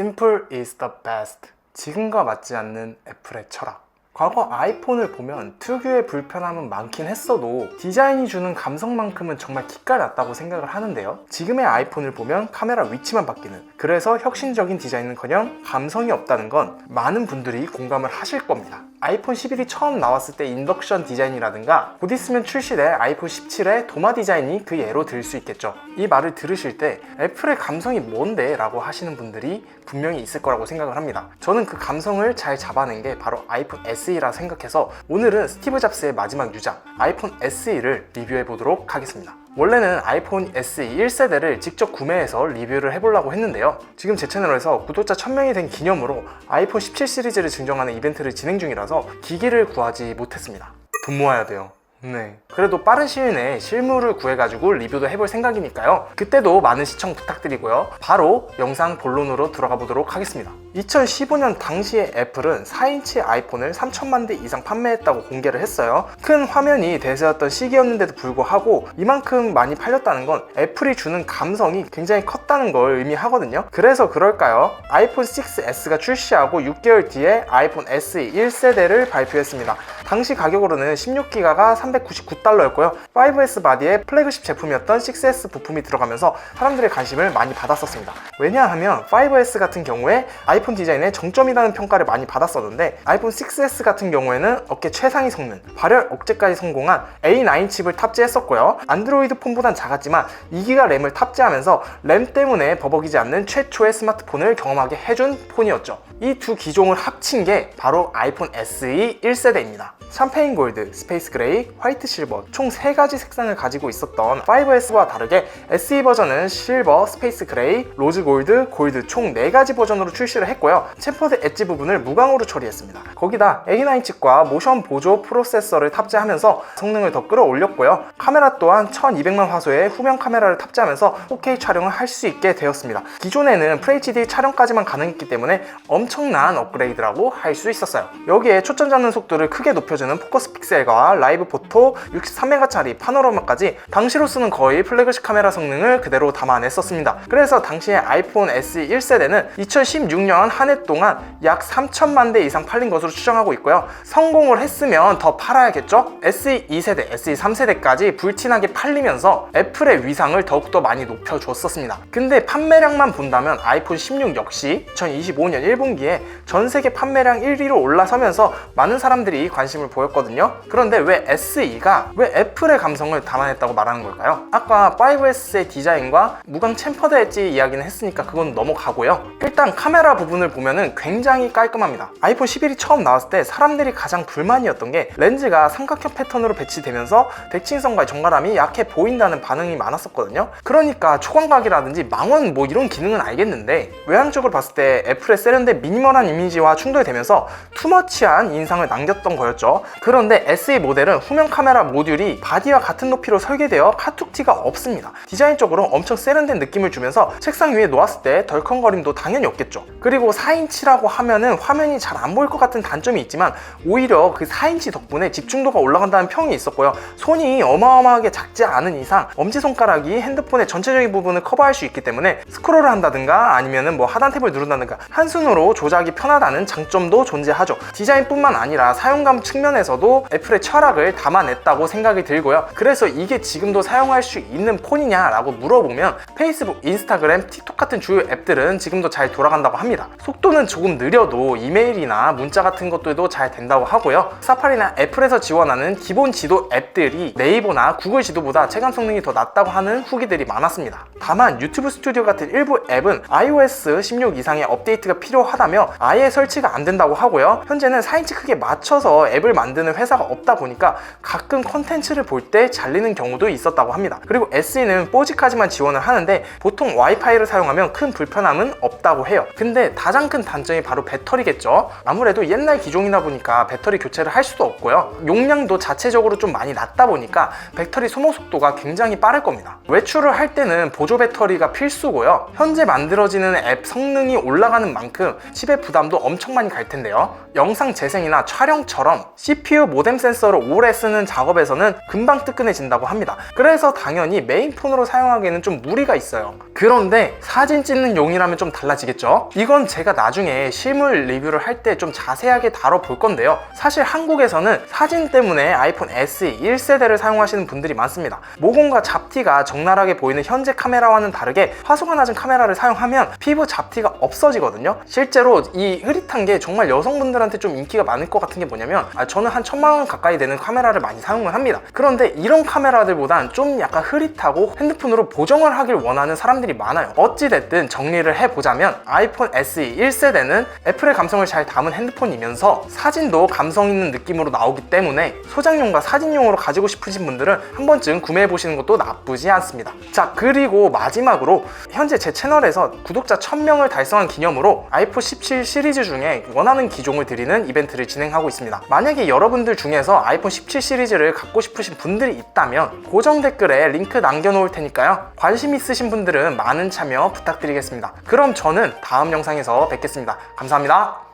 Simple is the best. 지금과 맞지 않는 애플의 철학. 과거 아이폰을 보면 특유의 불편함은 많긴 했어도 디자인이 주는 감성만큼은 정말 기깔났다고 생각을 하는데요. 지금의 아이폰을 보면 카메라 위치만 바뀌는 그래서 혁신적인 디자인은커녕 감성이 없다는 건 많은 분들이 공감을 하실 겁니다. 아이폰 11이 처음 나왔을 때 인덕션 디자인이라든가 곧 있으면 출시될 아이폰 17의 도마 디자인이 그 예로 들 수 있겠죠. 이 말을 들으실 때 애플의 감성이 뭔데? 라고 하시는 분들이 분명히 있을 거라고 생각을 합니다. 저는 그 감성을 잘 잡아낸 게 바로 아이폰 SE 라 생각해서 오늘은 스티브 잡스의 마지막 유작 아이폰 SE를 리뷰해 보도록 하겠습니다. 원래는 아이폰 SE 1세대를 직접 구매해서 리뷰를 해보려고 했는데요. 지금 제 채널에서 구독자 1000명이 된 기념으로 아이폰 17 시리즈를 증정하는 이벤트를 진행 중이라서 기기를 구하지 못했습니다. 돈 모아야 돼요. 네. 그래도 빠른 시일 내에 실물을 구해가지고 리뷰도 해볼 생각이니까요. 그때도 많은 시청 부탁드리고요. 바로 영상 본론으로 들어가 보도록 하겠습니다. 2015년 당시에 애플은 4인치 아이폰을 3천만 대 이상 판매했다고 공개를 했어요. 큰 화면이 대세였던 시기였는데도 불구하고 이만큼 많이 팔렸다는 건 애플이 주는 감성이 굉장히 컸다는 걸 의미하거든요. 그래서 그럴까요? 아이폰 6S가 출시하고 6개월 뒤에 아이폰 SE 1세대를 발표했습니다. 당시 가격으로는 16기가가 399달러였고요. 5S 바디의 플래그십 제품이었던 6S 부품이 들어가면서 사람들의 관심을 많이 받았었습니다. 왜냐하면 5S 같은 경우에 아이폰 디자인의 정점이라는 평가를 많이 받았었는데 아이폰 6S 같은 경우에는 업계 최상위 성능, 발열 억제까지 성공한 A9 칩을 탑재했었고요. 안드로이드 폰보단 작았지만 2기가 램을 탑재하면서 램 때문에 버벅이지 않는 최초의 스마트폰을 경험하게 해준 폰이었죠. 이 두 기종을 합친 게 바로 아이폰 SE 1세대입니다. 샴페인 골드, 스페이스 그레이, 화이트 실버 총 3가지 색상을 가지고 있었던 5S와 다르게 SE 버전은 실버, 스페이스 그레이, 로즈 골드, 골드 총 4가지 버전으로 출시를 했고요. 챔퍼드 엣지 부분을 무광으로 처리했습니다. 거기다 A9 칩과 모션 보조 프로세서를 탑재하면서 성능을 더 끌어올렸고요. 카메라 또한 1200만 화소의 후면 카메라를 탑재하면서 4K 촬영을 할 수 있게 되었습니다. 기존에는 FHD 촬영까지만 가능했기 때문에 엄청난 업그레이드라고 할 수 있었어요. 여기에 초점 잡는 속도를 크게 높여 주는 포커스 픽셀과 라이브 포토 63메가짜리 파노라마까지 당시로서는 거의 플래그십 카메라 성능을 그대로 담아냈었습니다. 그래서 당시에 아이폰 SE 1세대는 2016년 한 해 동안 약 3천만 대 이상 팔린 것으로 추정하고 있고요. 성공을 했으면 더 팔아야겠죠? SE 2세대, SE 3세대까지 불티나게 팔리면서 애플의 위상을 더욱더 많이 높여줬었습니다. 근데 판매량만 본다면 아이폰 16 역시 2025년 1분기에 전 세계 판매량 1위로 올라서면서 많은 사람들이 관심 을 보였거든요. 그런데 왜 SE가 왜 애플의 감성을 담아냈다고 말하는 걸까요? 아까 5S의 디자인과 무광 챔퍼드 엣지 이야기는 했으니까 그건 넘어가고요. 일단 카메라 부분을 보면은 굉장히 깔끔합니다. 아이폰 11이 처음 나왔을 때 사람들이 가장 불만이었던 게 렌즈가 삼각형 패턴으로 배치되면서 대칭성과 정갈함이 약해 보인다는 반응이 많았었거든요. 그러니까 초광각이라든지 망원 뭐 이런 기능은 알겠는데 외향적으로 봤을 때 애플의 세련된 미니멀한 이미지와 충돌되면서 투머치한 인상을 남겼던 거였죠. 그런데 SE 모델은 후면 카메라 모듈이 바디와 같은 높이로 설계되어 카툭티가 없습니다. 디자인적으로 엄청 세련된 느낌을 주면서 책상 위에 놓았을 때 덜컹거림도 당연히 없겠죠. 그리고 4인치라고 하면은 화면이 잘 안 보일 것 같은 단점이 있지만 오히려 그 4인치 덕분에 집중도가 올라간다는 평이 있었고요. 손이 어마어마하게 작지 않은 이상 엄지손가락이 핸드폰의 전체적인 부분을 커버할 수 있기 때문에 스크롤을 한다든가 아니면은 뭐 하단 탭을 누른다든가 한 손으로 조작이 편하다는 장점도 존재하죠. 디자인뿐만 아니라 사용감 측면 에서도 애플의 철학을 담아냈다고 생각이 들고요. 그래서 이게 지금도 사용할 수 있는 폰이냐라고 물어보면 페이스북, 인스타그램, 틱톡 같은 주요 앱들은 지금도 잘 돌아간다고 합니다. 속도는 조금 느려도 이메일이나 문자 같은 것들도 잘 된다고 하고요. 사파리나 애플에서 지원하는 기본 지도 앱들이 네이버나 구글 지도보다 체감 성능이 더 낮다고 하는 후기들이 많았습니다. 다만 유튜브 스튜디오 같은 일부 앱은 iOS 16 이상의 업데이트가 필요하다며 아예 설치가 안 된다고 하고요. 현재는 4인치 크기에 맞춰서 앱을 만드는 회사가 없다 보니까 가끔 컨텐츠를 볼 때 잘리는 경우도 있었다고 합니다. 그리고 SE는 4G까지만 지원을 하는데 보통 와이파이를 사용하면 큰 불편함은 없다고 해요. 근데 가장 큰 단점이 바로 배터리겠죠. 아무래도 옛날 기종이다 보니까 배터리 교체를 할 수도 없고요. 용량도 자체적으로 좀 많이 낮다 보니까 배터리 소모 속도가 굉장히 빠를 겁니다. 외출을 할 때는 보조 배터리가 필수고요. 현재 만들어지는 앱 성능이 올라가는 만큼 칩의 부담도 엄청 많이 갈 텐데요. 영상 재생이나 촬영처럼 CPU 모뎀 센서를 오래 쓰는 작업에서는 금방 뜨끈해진다고 합니다. 그래서 당연히 메인폰으로 사용하기에는 좀 무리가 있어요. 그런데 사진 찍는 용이라면 좀 달라지겠죠? 이건 제가 나중에 실물 리뷰를 할 때 좀 자세하게 다뤄볼 건데요. 사실 한국에서는 사진 때문에 아이폰 SE 1세대를 사용하시는 분들이 많습니다. 모공과 잡티가 적나라하게 보이는 현재 카메라와는 다르게 화소가 낮은 카메라를 사용하면 피부 잡티가 없어지거든요. 실제로 이 흐릿한 게 정말 여성분들한테 좀 인기가 많을 것 같은 게 뭐냐면 아, 저는 한 천만 원 가까이 되는 카메라를 많이 사용을 합니다. 그런데 이런 카메라들보단 좀 약간 흐릿하고 핸드폰으로 보정을 하길 원하는 사람들이 많아요. 어찌됐든 정리를 해보자면 아이폰 SE 1세대는 애플의 감성을 잘 담은 핸드폰이면서 사진도 감성 있는 느낌으로 나오기 때문에 소장용과 사진용으로 가지고 싶으신 분들은 한 번쯤 구매해 보시는 것도 나쁘지 않습니다. 자 그리고 마지막으로 현재 제 채널에서 구독자 1000명을 달성한 기념으로 아이폰 17 시리즈 중에 원하는 기종을 드리는 이벤트를 진행하고 있습니다. 만약에 여러분들 중에서 아이폰 17 시리즈를 갖고 싶으신 분들이 있다면 고정 댓글에 링크 남겨놓을 테니까요. 관심 있으신 분들은 많은 참여 부탁드리겠습니다. 그럼 저는 다음 영상에서 뵙겠습니다. 감사합니다.